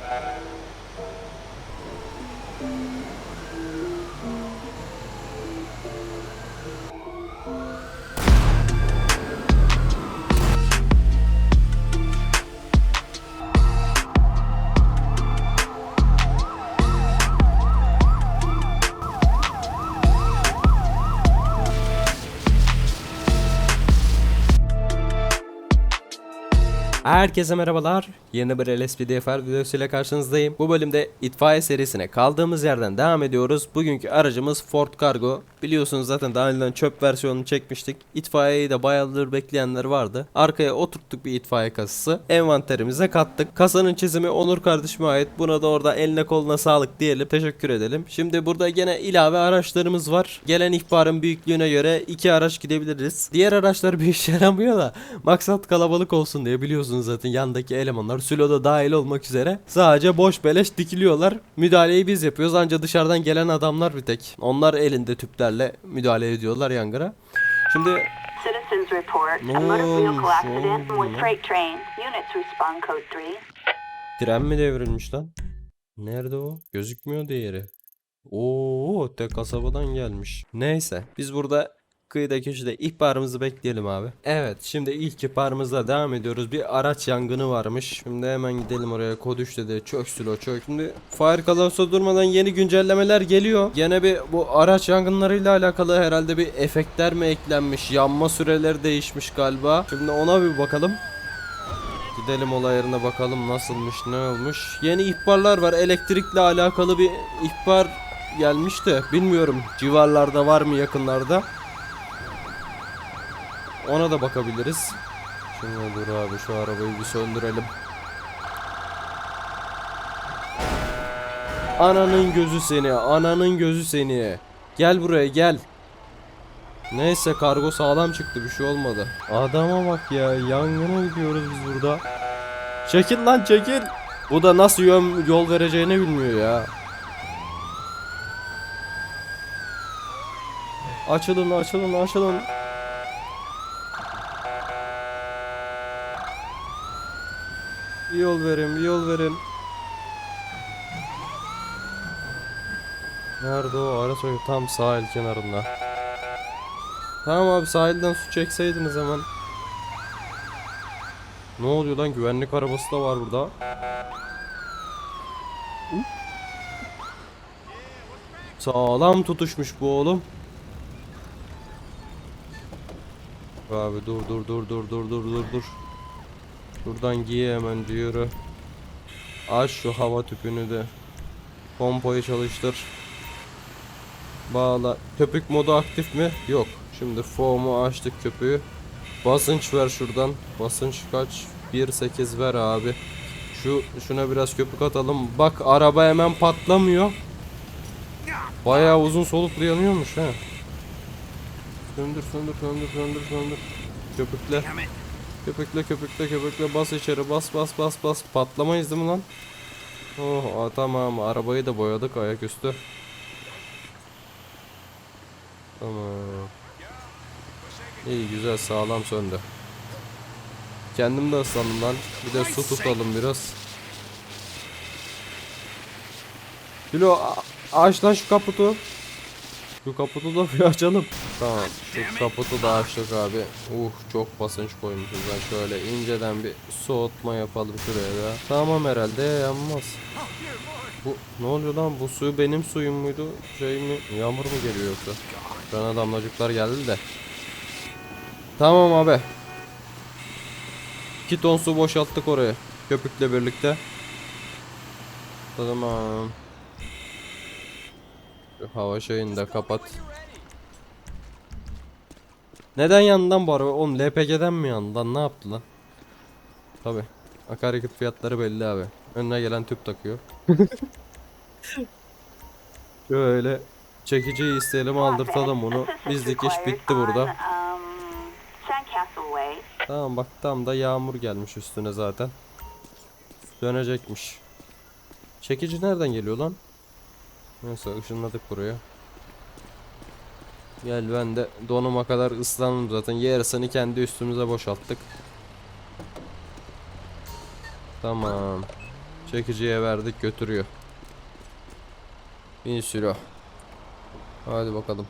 Thank you. Herkese merhabalar. Yeni bir LSPDFR videosuyla karşınızdayım. Bu bölümde itfaiye serisine kaldığımız yerden devam ediyoruz. Bugünkü aracımız Ford Cargo. Biliyorsunuz zaten daha önceden çöp versiyonunu çekmiştik. İtfaiyeyi de bayağıdır bekleyenler vardı. Arkaya oturttuk bir itfaiye kasası. Envanterimize kattık. Kasanın çizimi Onur kardeşime ait. Buna da orada eline koluna sağlık diyelim. Teşekkür edelim. Şimdi burada gene ilave araçlarımız var. Gelen ihbarın büyüklüğüne göre iki araç gidebiliriz. Diğer araçlar bir işe yaramıyor da maksat kalabalık olsun diye biliyorsunuz zaten yandaki elemanlar Sülo'da dahil olmak üzere sadece boş beleş dikiliyorlar. Müdahaleyi biz yapıyoruz ancak dışarıdan gelen adamlar bir tek. Onlar elinde tüplerle müdahale ediyorlar yangına. Şimdi Citizens report Ne a motor vehicle olmuş accident oğlum with ya? freight train. Units respond code 3. tren mi devrilmiş lan? Nerede o? Gözükmüyor diğeri. Oo, tek kasabadan gelmiş. Neyse, biz burada kıyıda köşede ihbarımızı bekleyelim abi. Evet, şimdi ilk ihbarımızla devam ediyoruz. Bir araç yangını varmış. Şimdi hemen gidelim oraya. Kod 3 dedi. Çök silo çök. Şimdi Fire Colos'a durmadan yeni güncellemeler geliyor. Gene bir bu araç yangınlarıyla alakalı herhalde bir efektler mi eklenmiş? Yanma süreleri değişmiş galiba. Şimdi ona bir bakalım. Gidelim olay bakalım nasılmış ne olmuş. Yeni ihbarlar var. Elektrikle alakalı bir ihbar gelmiş de bilmiyorum civarlarda var mı yakınlarda. Ona da bakabiliriz. Şimdi dur abi şu arabayı bir söndürelim. Ananın gözü seni, ananın gözü seni. Gel buraya gel. Neyse kargo sağlam çıktı bir şey olmadı. Adama bak ya yangına gidiyoruz biz burada. Çekil lan çekil. Bu da nasıl yön, yol vereceğini bilmiyor ya. Açılın açılın açılın. Yol verin bir yol verin. Nerede o? Ara soyu tam sahil kenarında. Tamam abi sahilden su çekseydiniz hemen. Ne oluyor lan güvenlik arabası da var burada. Sağlam tutuşmuş bu oğlum. Abi dur dur dur dur dur dur dur dur. Şuradan giy hemen diyor. Aç şu hava tüpünü de. Pompayı çalıştır. Bağla. Köpük modu aktif mi? Yok. Şimdi foam'u açtık köpüğü. Basınç ver şuradan. Basınç kaç? 1.8 ver abi. Şu şuna biraz köpük atalım. Bak araba hemen patlamıyor. Bayağı uzun soluklu yanıyormuş ha. Söndür söndür söndür söndür söndür. Köpükle. Köpükle köpükle köpükle bas içeri bas bas bas bas. Patlamayız değil mi lan? Oh tamam arabayı da boyadık ayaküstü. Tamam. İyi güzel sağlam söndü. Kendim de ıslandım lan. Bir de su tutalım biraz. Bilo aç lan şu kaputu. Şu kaputu da bir açalım. Tamam. Şu kaputu da açtık abi. Uh çok basınç koymuşuz. Ben şöyle inceden bir soğutma yapalım şuraya da. Tamam herhalde yanmaz. Bu ne oluyor lan? Bu su benim suyum muydu? Şey mi? Yağmur mu geliyor yoksa? Sana damlacıklar geldi de. Tamam abi. 2 ton su boşalttık oraya. Köpükle birlikte. Tamam. Şu hava şeyini de kapat. Neden yandan bu araba? Oğlum LPG'den mi yandan? Ne yaptı lan? Tabi. Akaryakıt fiyatları belli abi. Önüne gelen tüp takıyor. Şöyle çekiciyi isteyelim aldırtalım onu. Bizlik iş bitti burada. Um. Tamam bak tam da yağmur gelmiş üstüne zaten. Dönecekmiş. Çekici nereden geliyor lan? Neyse ışınladık buraya. Gel ben de donuma kadar ıslandım zaten. Yarısını kendi üstümüze boşalttık. Tamam. Çekiciye verdik götürüyor. Bin sürü. Hadi bakalım.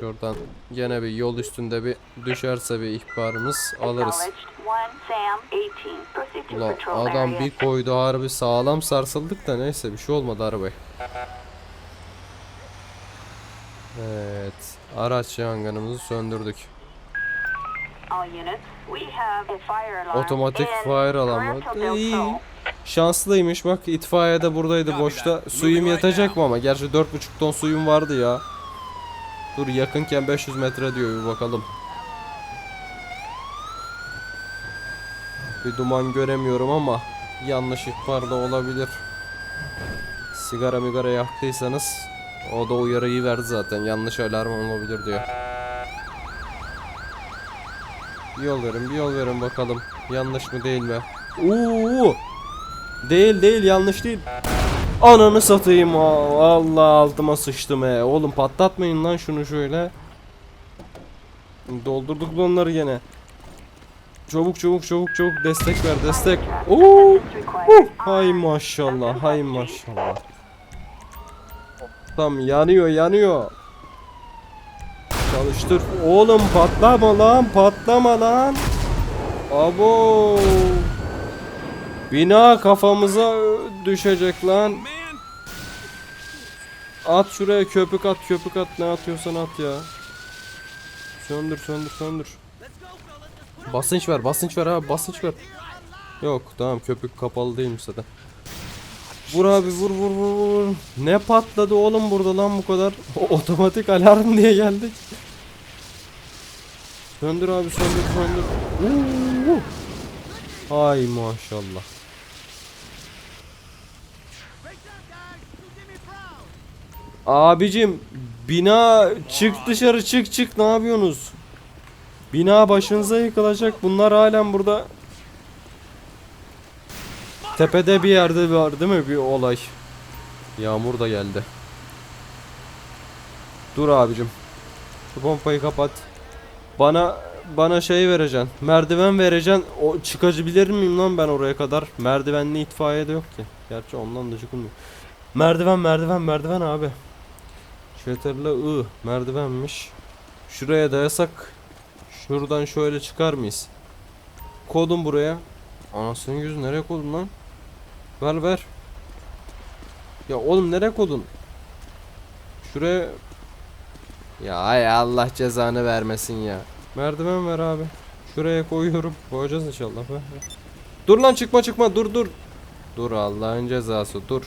Şuradan gene bir yol üstünde bir düşerse bir ihbarımız alırız. Acknowledged. One Sam 18. Proceed to Ulan adam bir koydu harbi sağlam sarsıldık da neyse bir şey olmadı arabaya. Evet. Araç yangınımızı söndürdük. Otomatik fire alarm var. Puerto del İyi. Şanslıymış bak itfaiye de buradaydı boşta. Suyum yetecek mi ama? Gerçi 4,5 ton suyum vardı ya. Dur yakınken 500 metre diyor bir bakalım. Bir duman göremiyorum ama yanlış ihbar da olabilir. Sigara migara yaktıysanız o da uyarıyı verdi zaten. Yanlış alarm olabilir diyor. Bir yol verin, bir yol verin bakalım. Yanlış mı değil mi? Oo! Değil değil yanlış değil. Ananı satayım. Allah altıma sıçtım he. Oğlum patlatmayın lan şunu şöyle. Doldurduk onları gene. Çabuk çabuk çabuk çabuk destek ver destek. Oo! Hay maşallah hay maşallah. Tam yanıyor yanıyor. Çalıştır. Oğlum patlama lan patlama lan. Abo. Bina kafamıza düşecek lan. At şuraya köpük at köpük at ne atıyorsan at ya. Söndür söndür söndür. Basınç ver basınç ver abi basınç ver. Yok tamam köpük kapalı değilmiş zaten. Vur abi vur vur vur vur. Ne patladı oğlum burada lan bu kadar? O otomatik alarm diye geldik. Söndür abi söndür söndür. Ay maşallah. Abicim bina çık dışarı çık çık ne yapıyorsunuz? Bina başınıza yıkılacak. Bunlar halen burada. Tepede bir yerde var değil mi bir olay? Yağmur da geldi. Dur abicim. Şu pompayı kapat. Bana bana şey vereceksin. Merdiven vereceksin. O çıkabilir miyim lan ben oraya kadar? Merdivenli itfaiye de yok ki. Gerçi ondan da çıkılmıyor. Merdiven merdiven merdiven abi. Şeterle I merdivenmiş. Şuraya dayasak şuradan şöyle çıkar mıyız? Kodum buraya. Anasının yüzü nereye kodun lan? Ver ver. Ya oğlum nereye kodun? Şuraya Ya ay Allah cezanı vermesin ya. Merdiven ver abi. Şuraya koyuyorum. Koyacağız inşallah. Dur lan çıkma çıkma dur dur. Dur Allah'ın cezası dur.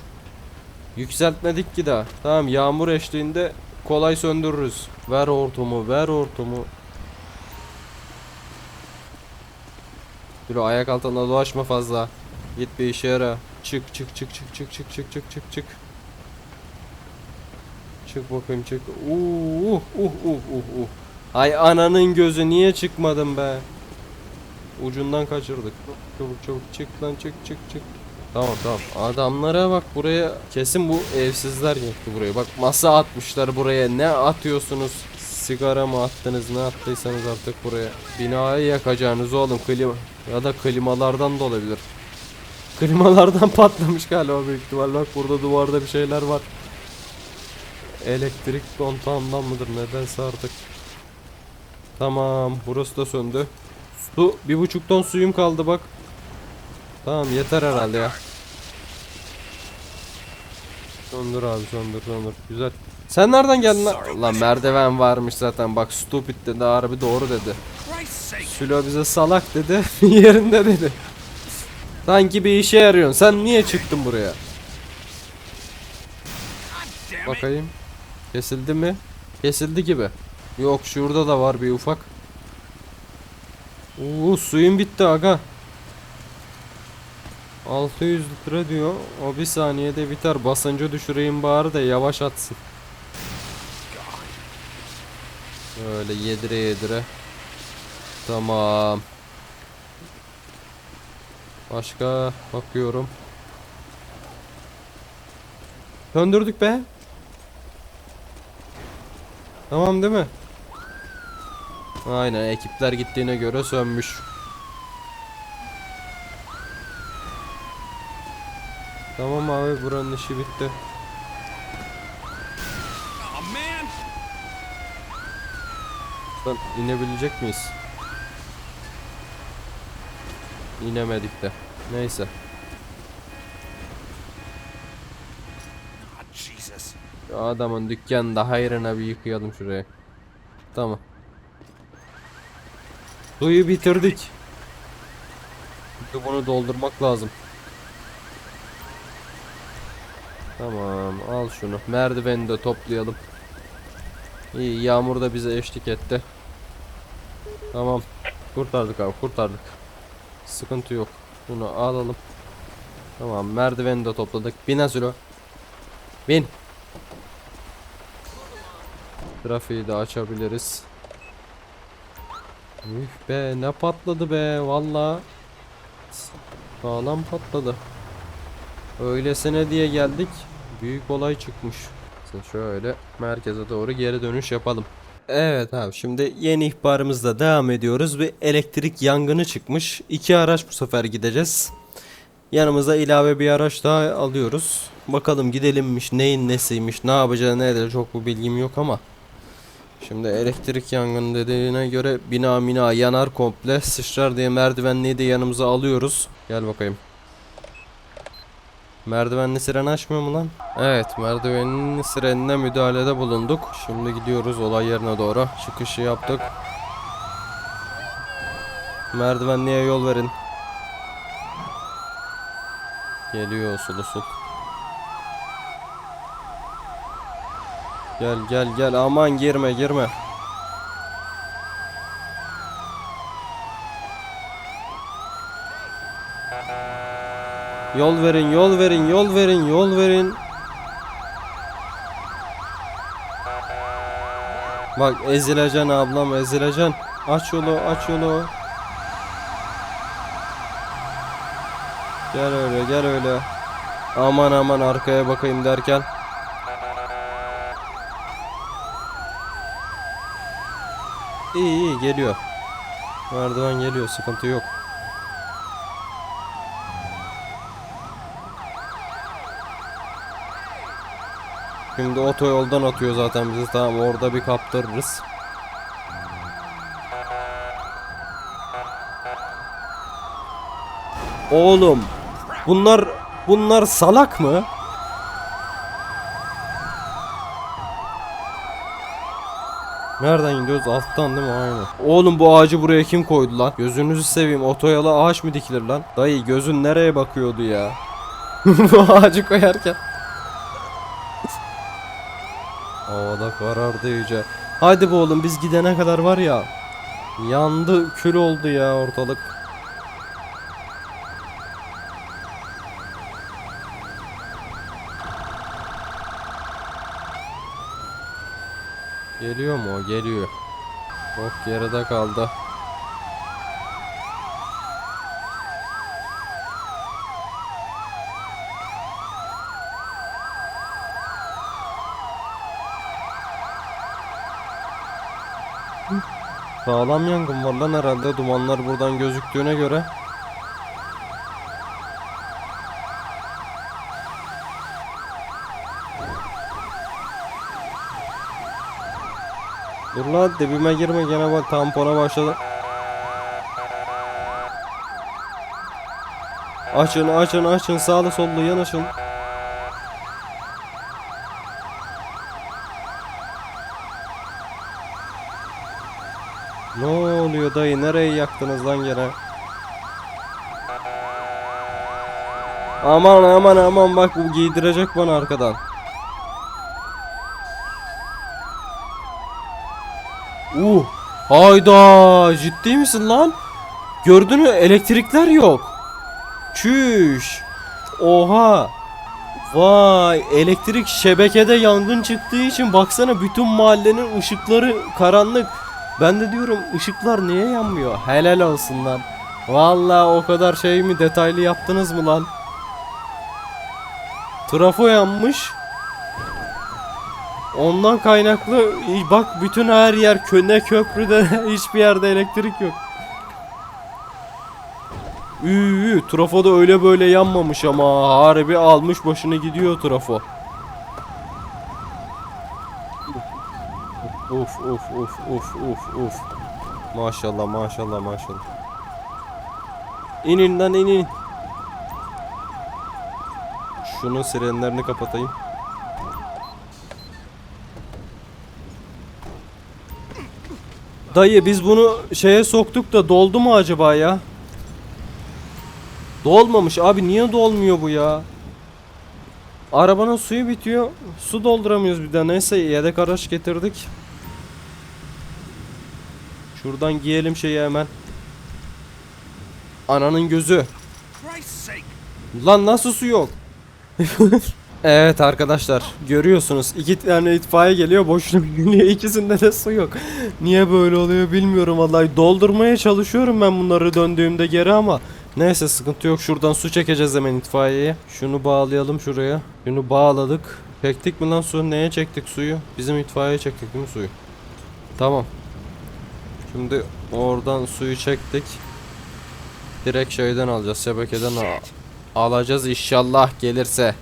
Yükseltmedik ki daha. Tamam yağmur eşliğinde kolay söndürürüz. Ver hortumu ver hortumu. Yürü ayak altında dolaşma fazla. Git bir işe yara. Çık çık çık çık çık çık çık çık çık çık. Çık bakayım çık. Uh uh uh uh uh. Ay ananın gözü niye çıkmadın be? Ucundan kaçırdık. Çabuk çabuk çık lan çık çık çık. Tamam tamam. Adamlara bak buraya kesin bu evsizler yaktı buraya. Bak masa atmışlar buraya. Ne atıyorsunuz? Sigara mı attınız? Ne attıysanız artık buraya. Binayı yakacaksınız oğlum. Klima ya da klimalardan da olabilir. Klimalardan patlamış galiba büyük ihtimal. Bak burada duvarda bir şeyler var. Elektrik kontağından mıdır nedense artık. Tamam burası da söndü. Su bir buçuk ton suyum kaldı bak. Tamam yeter herhalde ya. Söndür abi söndür söndür. Güzel. Sen nereden geldin lan? Lan merdiven varmış zaten bak stupid dedi harbi doğru dedi. Sülo bize salak dedi yerinde dedi. Sanki bir işe yarıyorsun. Sen niye çıktın buraya? Bakayım. Kesildi mi? Kesildi gibi. Yok şurada da var bir ufak. Uuu suyun bitti aga. 600 litre diyor. O bir saniyede biter. Basıncı düşüreyim bari de yavaş atsın. Öyle yedire yedire. Tamam. Başka bakıyorum. Döndürdük be. Tamam değil mi? Aynen ekipler gittiğine göre sönmüş. Tamam abi buranın işi bitti. Lan inebilecek miyiz? İnemedik de. Neyse. Jesus. Şu adamın dükkanında hayrına bir yıkayalım şurayı. Tamam. Suyu bitirdik. Şimdi bunu doldurmak lazım. Tamam al şunu. Merdiveni de toplayalım. İyi yağmur da bize eşlik etti. Tamam. Kurtardık abi kurtardık. Sıkıntı yok. Bunu alalım. Tamam merdiveni de topladık. Bin Azuro. Bin. Trafiği de açabiliriz. Üf be ne patladı be valla. Sağlam patladı. Öylesine diye geldik. Büyük olay çıkmış. Şöyle merkeze doğru geri dönüş yapalım. Evet abi şimdi yeni ihbarımızla devam ediyoruz. Bir elektrik yangını çıkmış. İki araç bu sefer gideceğiz. Yanımıza ilave bir araç daha alıyoruz. Bakalım gidelimmiş, neyin nesiymiş, ne yapacağı ne edecek çok bu bilgim yok ama. Şimdi elektrik yangını dediğine göre bina mina yanar komple sıçrar diye merdivenliği de yanımıza alıyoruz. Gel bakayım. Merdivenli siren açmıyor mu lan? Evet merdivenin sirenine müdahalede bulunduk. Şimdi gidiyoruz olay yerine doğru. Çıkışı yaptık. Merdivenliğe yol verin. Geliyor usul usul. Gel gel gel aman girme girme. Yol verin yol verin yol verin yol verin. Bak ezileceksin ablam ezileceksin. Aç yolu aç yolu. Gel öyle gel öyle. Aman aman arkaya bakayım derken. İyi iyi geliyor. Merdiven geliyor sıkıntı yok. Şimdi otoyoldan atıyor zaten bizi tamam orada bir kaptırırız. Oğlum bunlar bunlar salak mı? Nereden gidiyoruz? Alttan değil mi? Aynen. Oğlum bu ağacı buraya kim koydu lan? Gözünüzü seveyim. Otoyola ağaç mı dikilir lan? Dayı gözün nereye bakıyordu ya? bu ağacı koyarken. Havada karardı iyice. Hadi be oğlum biz gidene kadar var ya. Yandı kül oldu ya ortalık. Geliyor mu o? Geliyor. Çok geride kaldı. Sağlam yangın var lan herhalde dumanlar buradan gözüktüğüne göre. Dur lan dibime girme gene bak tampona başladı. Açın açın açın sağlı sollu yanaşın. Ne oluyor dayı nereye yaktınız lan gene? Aman aman aman bak bu giydirecek bana arkadan. Uh, hayda ciddi misin lan? Gördün mü elektrikler yok. Çüş. Oha. Vay elektrik şebekede yangın çıktığı için baksana bütün mahallenin ışıkları karanlık. Ben de diyorum ışıklar niye yanmıyor? Helal olsun lan. Vallahi o kadar şey mi detaylı yaptınız mı lan? Trafo yanmış. Ondan kaynaklı İyi bak bütün her yer köne köprüde hiçbir yerde elektrik yok. Üü, trafo da öyle böyle yanmamış ama harbi almış başını gidiyor trafo. Uf uf uf uf uf uf. Maşallah maşallah maşallah. İnin lan inin. Şunun sirenlerini kapatayım. Dayı biz bunu şeye soktuk da doldu mu acaba ya? Dolmamış abi niye dolmuyor bu ya? Arabanın suyu bitiyor. Su dolduramıyoruz bir de. Neyse yedek araç getirdik. Şuradan giyelim şeyi hemen. Ananın gözü. Christ's sake. Lan nasıl su yok? evet arkadaşlar görüyorsunuz iki tane itfaiye geliyor boşuna geliyor ikisinde de su yok. Niye böyle oluyor bilmiyorum vallahi doldurmaya çalışıyorum ben bunları döndüğümde geri ama neyse sıkıntı yok şuradan su çekeceğiz hemen itfaiyeye. Şunu bağlayalım şuraya. Şunu bağladık. Çektik mi lan su? Neye çektik suyu? Bizim itfaiyeye çektik değil mi suyu? Tamam. Şimdi oradan suyu çektik. Direkt şeyden alacağız. Şebekeden al- alacağız inşallah gelirse.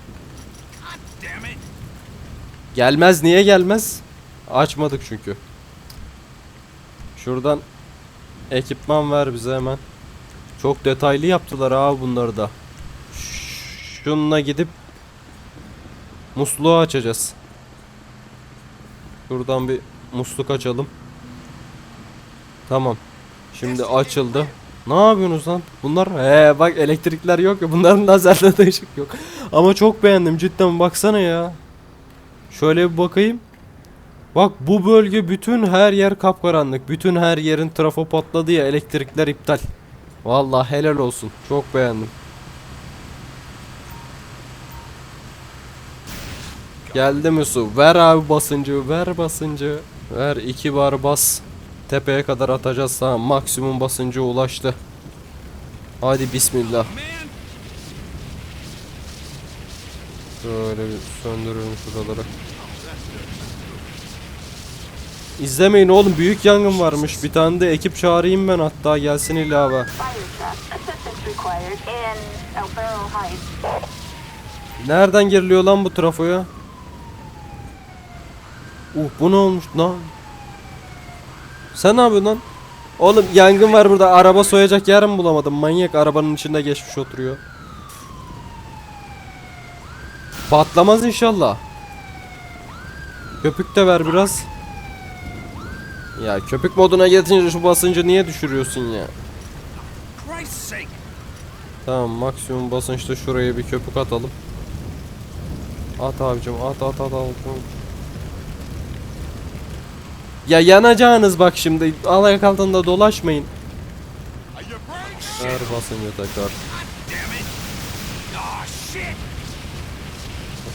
Gelmez niye gelmez? Açmadık çünkü. Şuradan ekipman ver bize hemen. Çok detaylı yaptılar abi bunları da. Şununla gidip musluğu açacağız. Şuradan bir musluk açalım. Tamam. Şimdi açıldı. Ne yapıyorsunuz lan? Bunlar he bak elektrikler yok ya. Bunların lazerle de ışık yok. Ama çok beğendim cidden baksana ya. Şöyle bir bakayım. Bak bu bölge bütün her yer kapkaranlık. Bütün her yerin trafo patladı ya elektrikler iptal. Vallahi helal olsun. Çok beğendim. Geldi mi su? Ver abi basıncı, ver basıncı. Ver iki bar bas. Tepeye kadar atacağız tamam. Maksimum basıncı ulaştı. Hadi bismillah. Şöyle bir söndürelim şuraları. İzlemeyin oğlum büyük yangın varmış. Bir tane de ekip çağırayım ben hatta gelsin ilave. Nereden giriliyor lan bu trafoya? Uh bu ne olmuş lan? Sen ne yapıyorsun lan? Oğlum yangın var burada. Araba soyacak yer mi bulamadım? Manyak arabanın içinde geçmiş oturuyor. Patlamaz inşallah. Köpük de ver biraz. Ya köpük moduna geçince şu basıncı niye düşürüyorsun ya? Tamam maksimum basınçta şuraya bir köpük atalım. At abicim at at at at. Ya yanacağınız bak şimdi ayak altında dolaşmayın. Tekrar. Damn it.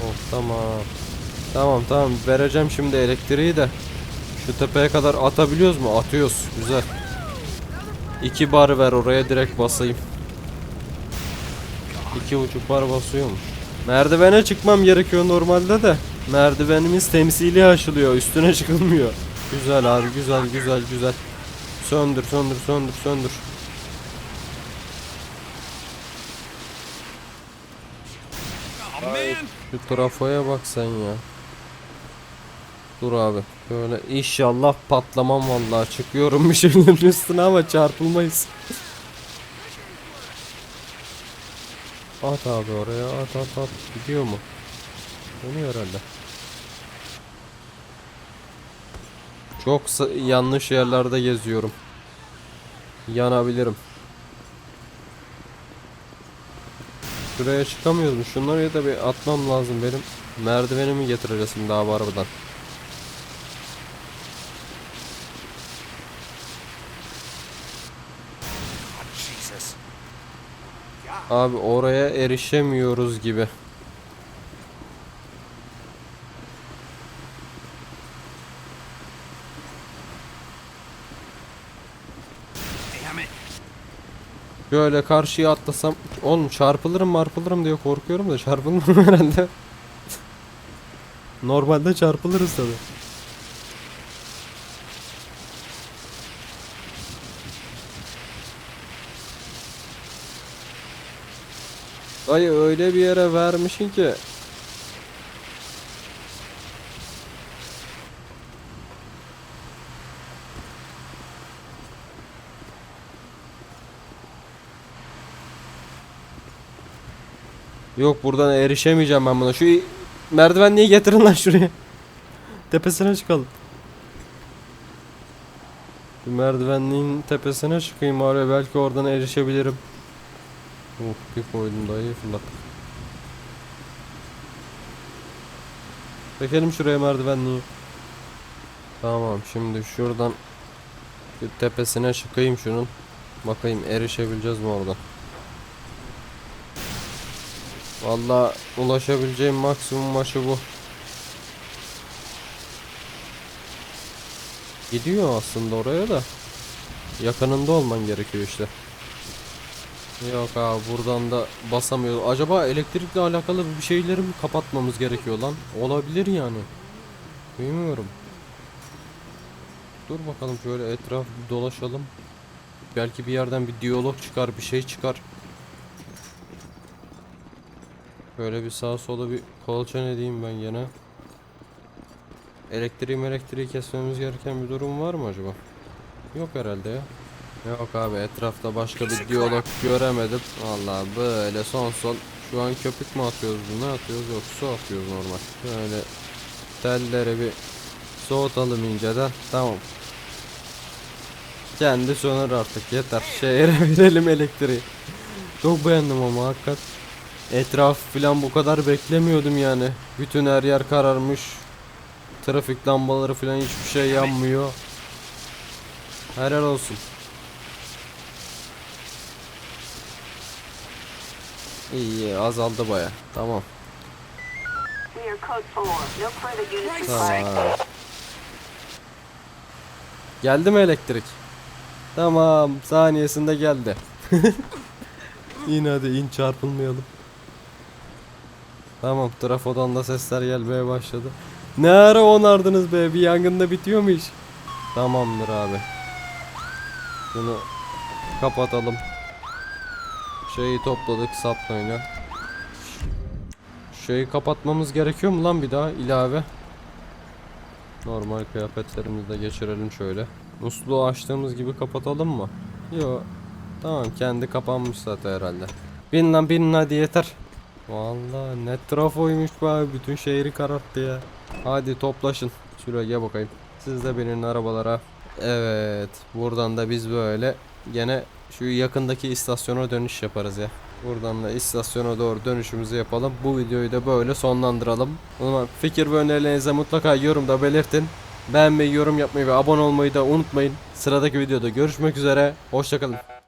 Oh tamam. Tamam tamam vereceğim şimdi elektriği de. Şu tepeye kadar atabiliyoruz mu? Atıyoruz. Güzel. İki bar ver oraya direkt basayım. İki buçuk bar basıyormuş. Merdivene çıkmam gerekiyor normalde de. Merdivenimiz temsili aşılıyor. Üstüne çıkılmıyor. Güzel abi güzel güzel güzel. Söndür söndür söndür söndür. Şu trafoya bak sen ya. Dur abi. Böyle inşallah patlamam vallahi. Çıkıyorum bir şeylerin üstüne ama çarpılmayız. at abi oraya at at at. Gidiyor mu? Dönüyor herhalde. Çok yanlış yerlerde geziyorum. Yanabilirim. Şuraya çıkamıyorum. Şunları da bir atmam lazım benim. Merdivenimi getireceğiz şimdi abi arabadan. Abi oraya erişemiyoruz gibi. Şöyle karşıya atlasam oğlum çarpılırım marpılırım diye korkuyorum da çarpılmam herhalde. Normalde çarpılırız tabi. Ay öyle bir yere vermişin ki. Yok buradan erişemeyeceğim ben buna. Şu merdivenliği getirin lan şuraya. Tepesine çıkalım. Şu merdivenliğin tepesine çıkayım abi belki oradan erişebilirim. Oh bir koydum dayı fırlat. Çekelim şuraya merdivenliği. Tamam şimdi şuradan bir tepesine çıkayım şunun. Bakayım erişebileceğiz mi oradan. Valla ulaşabileceğim maksimum maçı bu. Gidiyor aslında oraya da. Yakınında olman gerekiyor işte. Yok abi buradan da basamıyor. Acaba elektrikle alakalı bir şeyleri mi kapatmamız gerekiyor lan? Olabilir yani. Bilmiyorum. Dur bakalım şöyle etraf dolaşalım. Belki bir yerden bir diyalog çıkar, bir şey çıkar. Böyle bir sağa sola bir kolçan edeyim ben gene. Elektriği elektriği kesmemiz gereken bir durum var mı acaba? Yok herhalde ya. Yok abi etrafta başka bir diyalog göremedim. Vallahi böyle son son şu an köpük mü atıyoruz ne atıyoruz yok su atıyoruz normal. Böyle telleri bir soğutalım inceden tamam. Kendi söner artık yeter. Şehre verelim elektriği. Çok beğendim ama hakikat. Etraf filan bu kadar beklemiyordum yani. Bütün her yer kararmış. Trafik lambaları filan hiçbir şey yanmıyor. Helal olsun. İyi azaldı baya. Tamam. We are code 4. No further units required. Tamam. Geldi mi elektrik? Tamam saniyesinde geldi. in hadi in çarpılmayalım. Tamam trafodan da sesler gelmeye başladı. Ne ara onardınız be bir yangında bitiyor mu iş? Tamamdır abi. Bunu kapatalım. Şeyi topladık saplayla. Şeyi kapatmamız gerekiyor mu lan bir daha ilave? Normal kıyafetlerimizi de geçirelim şöyle. Musluğu açtığımız gibi kapatalım mı? Yo. Tamam kendi kapanmış zaten herhalde. Bin lan bin hadi yeter. Vallahi ne trafoymuş bu abi bütün şehri kararttı ya. Hadi toplaşın. Şuraya gel bakayım. Siz de binin arabalara. Evet buradan da biz böyle gene şu yakındaki istasyona dönüş yaparız ya. Buradan da istasyona doğru dönüşümüzü yapalım. Bu videoyu da böyle sonlandıralım. O zaman fikir ve önerilerinizi mutlaka yorumda belirtin. Beğenmeyi, yorum yapmayı ve abone olmayı da unutmayın. Sıradaki videoda görüşmek üzere. Hoşçakalın.